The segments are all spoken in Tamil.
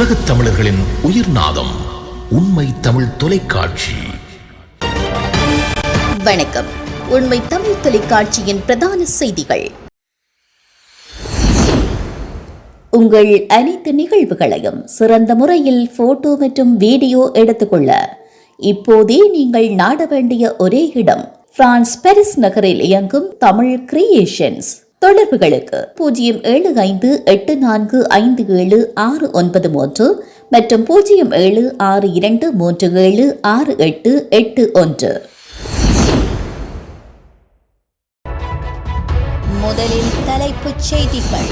உலகத் தமிழர்களின் உயிர் நாதம் உண்மை தமிழ் தொலைக்காட்சி. வணக்கம். உண்மை தமிழ் தொலைக்காட்சியின் பிரதான செய்திகள். உங்கள் அனைத்து நிகழ்வுகளையும் சிறந்த முறையில் போட்டோ மற்றும் வீடியோ எடுத்துக்கொள்ள இப்போதே நீங்கள் நாட வேண்டிய ஒரே இடம் பிரான்ஸ் பாரிஸ் நகரில் இயங்கும் தமிழ் கிரியேஷன்ஸ். தொடர்புகளுக்கு பூஜ்ஜியம் ஏழு ஐந்து எட்டு நான்கு ஐந்து ஏழு ஆறு ஒன்பது மூன்று மற்றும் பூஜ்ஜியம் ஏழு ஆறு இரண்டு மூன்று ஏழு ஆறு எட்டு எட்டு ஒன்று. முதலில் தலைப்புச் செய்திகள்.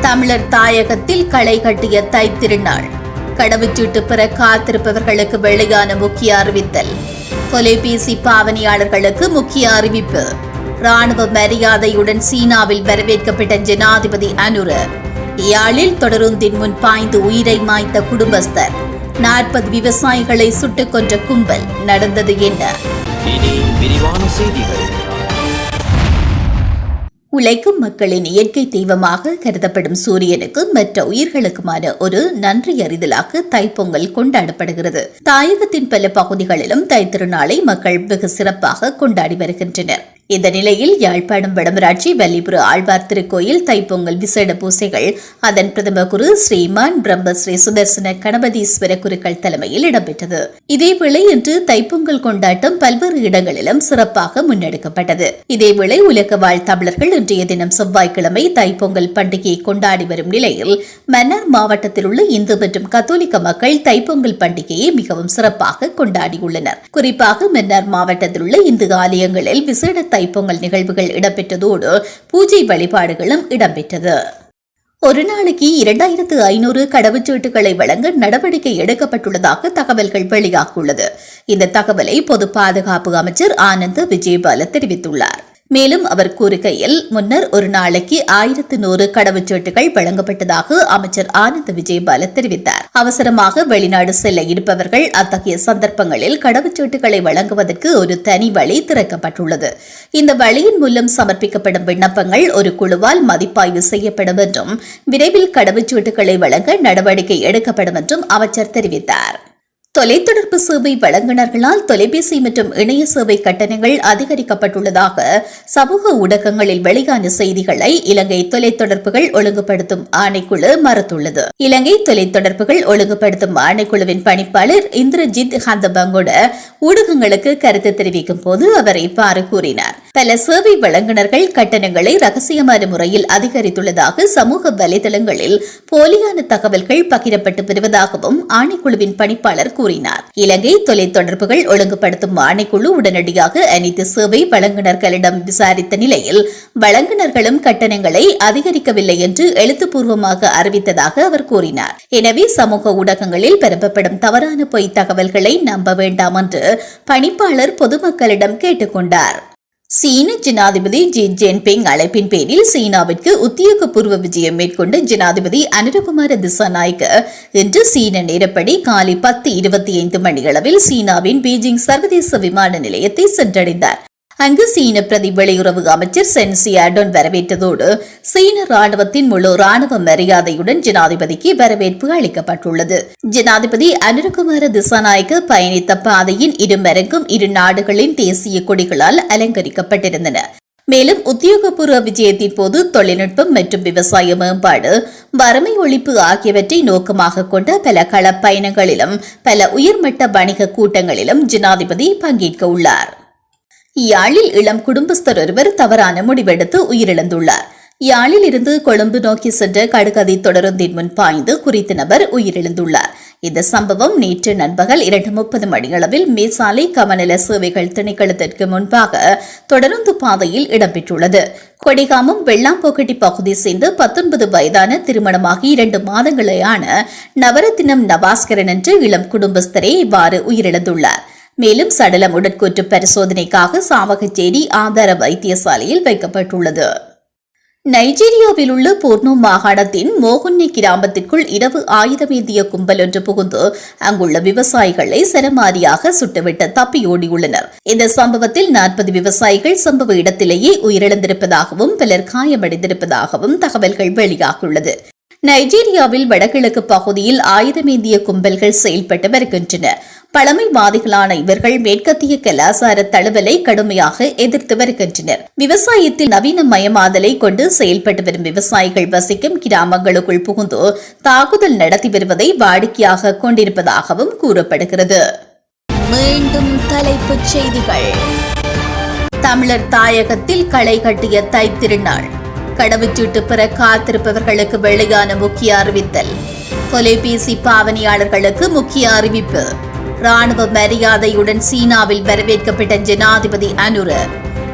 தமிழர் தாயகத்தில் களை கட்டிய தைத்திருநாள். கடவுச்சீட்டு பெற காத்திருப்பவர்களுக்கு வெளியான முக்கிய அறிவித்தல். தொலைபேசி பாவனையாளர்களுக்கு முக்கிய அறிவிப்பு. ராணுவ மரியாதையுடன் சீனாவில் வரவேற்கப்பட்ட ஜனாதிபதி அனுர யாழில் தொடருந்தின் முன் பாய்ந்து உயிரை மாய்த்த குடும்பஸ்தர் நாற்பது விவசாயிகளை சுட்டுக் கொன்ற கும்பல் நடந்தது என்ன? உழைக்கும் மக்களின் இயற்கை தெய்வமாக கருதப்படும் சூரியனுக்கு மற்ற உயிர்களுக்குமான ஒரு நன்றி அறிதலாக தைப்பொங்கல் கொண்டாடப்படுகிறது. தாயகத்தின் பல பகுதிகளிலும் தைத்திருநாளை மக்கள் வெகு சிறப்பாக கொண்டாடி வருகின்றனர். இந்த நிலையில் யாழ்ப்பாணம் வடமராட்சி வல்லிபுர ஆழ்வார் திருக்கோயில் தைப்பொங்கல் விசேட பூசைகள். அதன் பிரதம குரு ஸ்ரீமான் பிரம்மஸ்ரீ சுதர்சன கணபதீஸ்வர குருக்கள் தலைமையில் இடம்பெற்றது. இதேவேளை இன்று தைப்பொங்கல் கொண்டாட்டம் பல்வேறு இடங்களிலும் சிறப்பாக முன்னெடுக்கப்பட்டது. இதேவேளை உலக வாழ் தமிழர்கள் இன்றைய தினம் செவ்வாய்க்கிழமை தைப்பொங்கல் பண்டிகையை கொண்டாடி வரும் நிலையில் மன்னார் மாவட்டத்தில் உள்ள இந்து மற்றும் கத்தோலிக்க மக்கள் தைப்பொங்கல் பண்டிகையை மிகவும் சிறப்பாக கொண்டாடியுள்ளனர். குறிப்பாக மன்னார் மாவட்டத்தில் உள்ள இந்து ஆலயங்களில் விசேட தைப்பொங்கல் நிகழ்வுகள் இடம்பெற்றதோடு பூஜை வழிபாடுகளும் இடம்பெற்றது. ஒரு நாளைக்கு இரண்டாயிரத்து ஐநூறு கடவுச்சீட்டுகளை வழங்க நடவடிக்கை எடுக்கப்பட்டுள்ளதாக தகவல்கள் வெளியாகியுள்ளது. இந்த தகவலை பொது பாதுகாப்பு அமைச்சர் ஆனந்த் விஜயபால தெரிவித்துள்ளார். மேலும் அவர் கூறுகையில் முன்னர் ஒரு நாளைக்கு ஆயிரத்து நூறு கடவுச்சீட்டுகள் வழங்கப்பட்டதாக அமைச்சர் ஆனந்த் விஜயபால தெரிவித்தார். அவசரமாக வெளிநாடு செல்ல இருப்பவர்கள் அத்தகைய சந்தர்ப்பங்களில் கடவுச்சீட்டுகளை வழங்குவதற்கு ஒரு தனி வழி திறக்கப்பட்டுள்ளது. இந்த வழியின் மூலம் சமர்ப்பிக்கப்படும் விண்ணப்பங்கள் ஒரு குழுவால் மதிப்பாய்வு செய்யப்படும் என்றும் விரைவில் கடவுச்சீட்டுகளை வழங்க நடவடிக்கை எடுக்கப்படும் என்றும் அமைச்சர் தெரிவித்தார். தொலைத்தொடர்பு சேவை வழங்குநர்களால் தொலைபேசி மற்றும் இணைய சேவை கட்டணங்கள் அதிகரிக்கப்பட்டுள்ளதாக சமூக ஊடகங்களில் வெளியான செய்திகளை இலங்கை தொலைத்தொடர்புகள் ஒழுங்குபடுத்தும் ஆணைக்குழு மறுத்துள்ளது. இலங்கை தொலைத்தொடர்புகள் ஒழுங்குபடுத்தும் ஆணைக்குழுவின் பணிப்பாளர் இந்திரஜித் ஹந்தபங்கோட ஊடகங்களுக்கு கருத்து தெரிவிக்கும் போது அவர் இவ்வாறு கூறினார். பல சேவை வழங்குநர்கள் கட்டணங்களை ரகசியமான முறையில் அதிகரித்துள்ளதாக சமூக வலைதளங்களில் போலியான தகவல்கள் பகிரப்பட்டு வருவதாகவும் ஆணைக்குழுவின் பணிப்பாளர் கூறினார். இலங்கை தொலைத்தொடர்புகள் ஒழுங்குபடுத்தும் ஆணைக்குழு உடனடியாக அனைத்து சேவை வழங்குநர்களிடம் விசாரித்த நிலையில் வழங்குநர்களும் கட்டணங்களை அதிகரிக்கவில்லை என்று எழுத்துப்பூர்வமாக அறிவித்ததாக அவர் கூறினார். எனவே சமூக ஊடகங்களில் பரப்பப்படும் தவறான பொய் தகவல்களை நம்ப வேண்டாம் என்று பணிப்பாளர் பொதுமக்களிடம் கேட்டுக்கொண்டார். சீன ஜனாதிபதி ஜி ஜின்பிங் அழைப்பின் பேரில் சீனாவிற்கு உத்தியோகபூர்வ விஜயம் மேற்கொண்ட ஜனாதிபதி அனுரகுமார திசாநாயக்க இன்று சீன நேரப்படி காலை பத்து இருபத்தி ஐந்து மணியளவில் சீனாவின் பீஜிங் சர்வதேச விமான நிலையத்தை சென்றடைந்தார். அங்கு சீன பிரதி வெளியுறவு அமைச்சர் சென்சி அடோன் வரவேற்றதோடு சீன ராணுவத்தின் முழு ராணுவ மரியாதையுடன் ஜனாதிபதிக்கு வரவேற்பு அளிக்கப்பட்டுள்ளது. ஜனாதிபதி அனுரகுமார திசாநாயக்க பயணித்த பாதையின் இருமரங்கும் இரு நாடுகளின் தேசிய கொடிகளால் அலங்கரிக்கப்பட்டிருந்தன. மேலும் உத்தியோகபூர்வ விஜயத்தின் போது தொழில்நுட்பம் மற்றும் விவசாய மேம்பாடு வறுமை ஒழிப்பு ஆகியவற்றை நோக்கமாக கொண்ட பல களப்பயணங்களிலும் பல உயர்மட்ட வணிக கூட்டங்களிலும் ஜனாதிபதி பங்கேற்க உள்ளார். யாழில் இளம் குடும்பஸ்தர் ஒருவர் தவறான முடிவெடுத்து உயிரிழந்துள்ளார். யாழில் இருந்து கொழும்பு நோக்கி சென்ற கடுகதி தொடருந்தின் முன் பாய்ந்து குறித்த நபர் உயிரிழந்துள்ளார். இந்த சம்பவம் நேற்று நண்பகல் இரண்டு முப்பது மணியளவில் மேசாலை கமநல சேவைகள் திணைக்களத்திற்கு முன்பாக தொடருந்து பாதையில் இடம்பெற்றுள்ளது. கொடிகாமம் வெள்ளாம்போக்கட்டி பகுதி சேர்ந்து பத்தொன்பது வயதான திருமணமாகி இரண்டு மாதங்களேயான நவரத்தினம் நவாஸ்கரன் என்ற இளம் குடும்பஸ்தரே இவ்வாறு உயிரிழந்துள்ளார். மேலும் சடலம் உடற்கூற்று பரிசோதனைக்காக சாவகச்சேரி ஆதார வைத்தியசாலையில் வைக்கப்பட்டுள்ளது. நைஜீரியாவில் உள்ள போர்னோ மாகாணத்தின் மோகுன்னி கிராமத்திற்குள் இரவு ஆயுதமேந்திய கும்பல் ஒன்று புகுந்து அங்குள்ள விவசாயிகளை சரமாரியாக சுட்டுவிட்டு தப்பியோடியுள்ளனர் இந்த சம்பவத்தில் நாற்பது விவசாயிகள் சம்பவ இடத்திலேயே உயிரிழந்திருப்பதாகவும் பலர் காயமடைந்திருப்பதாகவும் தகவல்கள் வெளியாகியுள்ளது. நைஜீரியாவில் வடகிழக்கு பகுதியில் ஆயுதமேந்திய கும்பல்கள் செயல்பட்டு வருகின்றன. பழமைவாதிகளான இவர்கள் மேற்கத்திய கலாசார தழுவலை கடுமையாக எதிர்த்து வருகின்றனர். விவசாயத்தில் நவீனமயமாதலை கொண்டு செயல்பட்டு வரும் விவசாயிகள் வசிக்கும் கிராமங்களுக்குள் புகுந்து தாக்குதல் நடத்தி வருவதை வாடிக்கையாக கொண்டிருப்பதாகவும் கூறப்படுகிறது. மீண்டும் தலைப்புச் செய்திகள். தமிழர் தாயகத்தில் களை கட்டிய தைத்திருநாள் கடவுச்சீட்டு பெற காத்திருப்பவர்களுக்கு வெளியான முக்கிய அறிவித்தல். தொலைபேசி பாவனையாளர்களுக்கு முக்கிய அறிவிப்பு. ராணுவ மரியாதையுடன் சீனாவில் வரவேற்கப்பட்ட ஜனாதிபதி அனுர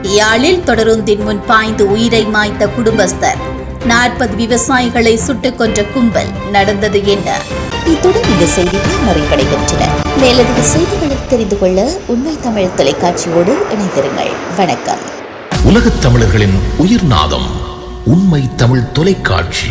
யாழில் தொடருந்தின் முன் பாய்ந்து உயிரை மாய்த்த குடும்பஸ்தர் நாற்பது விவசாயிகளை சுட்டுக் கொன்ற கும்பல் நடந்தது என்ன? இத்துடன் இந்த செய்திகள் நிறைவடைகின்றன. மேலதிக செய்திகளை தெரிந்து கொள்ள உண்மை தமிழ் தொலைக்காட்சியோடு இணைந்திருங்கள். வணக்கம். உலகத் தமிழர்களின் உயிர்நாதம் உண்மை தமிழ் தொலைக்காட்சி.